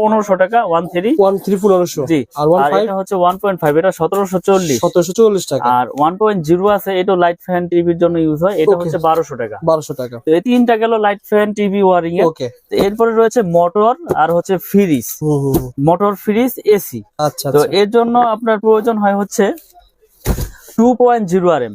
পনেরোশো টাকা one three one three পনেরোশো। জি আর ওয়ান ফাইভ এটা হচ্ছে ওয়ান পয়েন্ট ফাইভ এটা সতেরোশো চল্লিশ। সতেরোশো চল্লিশ টাকা। আর ওয়ান পয়েন্ট জিরো আছে এটা লাইট ফ্যান টিভির জন্য ইউজ হয় এটা হচ্ছে বারোশো টাকা। বারোশো টাকা। এই তিনটা গেল light fan TV wiring okay তো এরপরে রয়েছে মোটর আর হচ্ছে ফ্রিজ। মোটর ফ্রিজ এসি আচ্ছা তো আচ্ছা। এর জন্য আপনার প্রয়োজন হয় হচ্ছে two point zero R M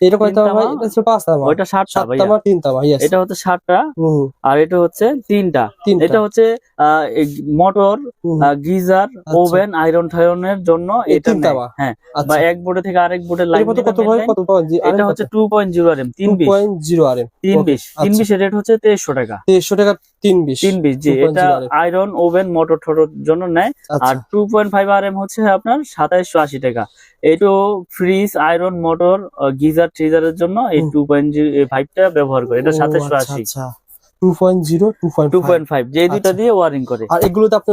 এটা কয় তামা এটা ছিল পাঁচ তামা ওইটা সাত তামা তিন তামা ইয়েস এটা হচ্ছে সাতটা হুম আর এটা হচ্ছে তিনটা। তিনটা। এটা হচ্ছে মোটর গিজার ওভেন আয়রন টায়রনের জন্য এটা তামা। হ্যাঁ আচ্ছা। বা এক বোর্ডে থেকে আরেক বোর্ডের এর লাইন কত ভাই? কত এটা হচ্ছে টু পয়েন্ট জিরো তিন বিশ। পয়েন্ট জিরো আর তিন বিশ। তিন আচ্ছা। বিশের রেট হচ্ছে তেইশশো টাকা। দেড়শো টাকা তিন বিশ তিন বিশ জি এটা আয়রন ওভেন মোটর ঠোটোর জন্য নেয়। আচ্ছা। আর two point five R M হচ্ছে আপনার সাতাইশশো আশি টাকা। এইটো ফ্রিজ আয়রন মোটর গিজার ট্রিজারের জন্য এই টু পয়েন্ট ফাইভটা ব্যবহার করে। এটা সাতাইশশো আশি। Two point zero two point two point five যে দুইটা আচ্ছা। দিয়ে ওয়ারিং করে। আর এগুলোতে আপনি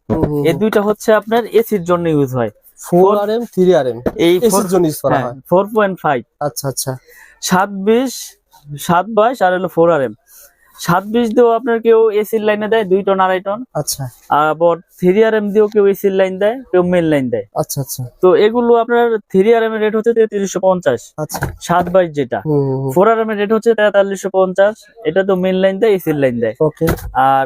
এই দুইটা হচ্ছে আপনার এসির জন্য ইউজ হয়। Four R M three R M এই এসির জন্য ইউজ করা হয় পয়েন্ট ফাইভ আচ্ছা আচ্ছা। সাত বিশ সাত বাইশ আর হলো ফোর আর এম সাত বিশ দিয়েও আপনার কেউ এসির লাইনে দেয় দুই টন আড়াই টন। আচ্ছা। আবার থ্রি আর এম দিয়েও কেউ এসির লাইন দেয় কেউ মেন লাইন দেয়। আচ্ছা আচ্ছা। তো এগুলো আপনার থ্রি আর এম এর রেট হচ্ছে তেত্রিশশো পঞ্চাশ। আচ্ছা। সাত বাইশ যেটা। হুম হুম, হুম। ফোর আর এম এর রেট হচ্ছে তেতাল্লিশশো পঞ্চাশ। এটা তো মেন লাইন দেয় এসির লাইন দেয়। ওকে আর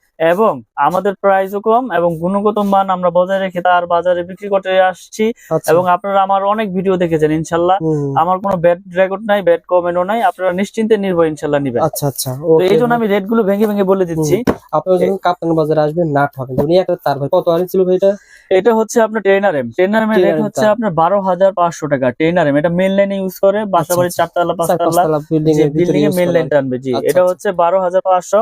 এবং আমাদের প্রাইসও কম এবং গুণগত মান আমরা বজায় রেখে তার বাজারে বিক্রি করতে আসছি। আচ্ছা। এবং আপনারা আমার অনেক ভিডিও দেখেছেন ইনশাল্লাহ। আমার কোনো ব্যাড রেকর্ড নাই ব্যাড কমেন্টও নাই। আপনারা নিশ্চিন্তে নির্ভয় ইনশাল্লাহ নিবেন। আচ্ছা আচ্ছা। তো এই জন্য আমি রেটগুলো ভেঙে ভেঙে বলে দিচ্ছি। আপনারা যখন কাপ্তান বাজারে আসবেন না ঠকেন উনি একটা তার ভাই। কত আর ছিল ভাই এটা এটা হচ্ছে আপনার ট্রেনার এম ট্রেনার এম এর রেট হচ্ছে আপনার বারো হাজার পাঁচশো টাকা। ট্রেনার এম এটা মেন লাইনে ইউজ করে। বাসা বাড়ির আচ্ছা। চারতলা পাঁচতলা। বিল্ডিং এ মেন লাইন টানবে জি। আচ্ছা, এটা আচ্ছা। হচ্ছে বারো হাজার পাঁচশো।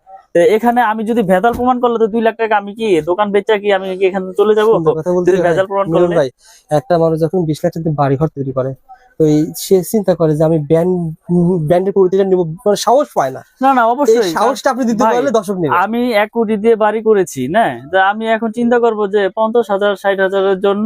তো এখানে আমি যদি ভেজাল প্রমাণ করলে তো দুই লাখ টাকা আমি কি দোকান বেচা কি আমি কি এখানে চলে যাব? ভেজাল প্রমাণ করলে? ভাই একটা মানুষ যখন বিশ লাখ টাকা বাড়ি ঘর তৈরি করে তো এই সে চিন্তা করে যে আমি ব্যান্ড ব্যান্ডের নিব মানে সাহস পায় না। না না অবশ্যই। সাহসটা আপনি দিতে ভাই, পারলে দর্শক নেবে। আমি এক কোটি দিয়ে বাড়ি করেছি না? আমি এখন চিন্তা করব যে পঞ্চাশ হাজার ষাট হাজারের জন্য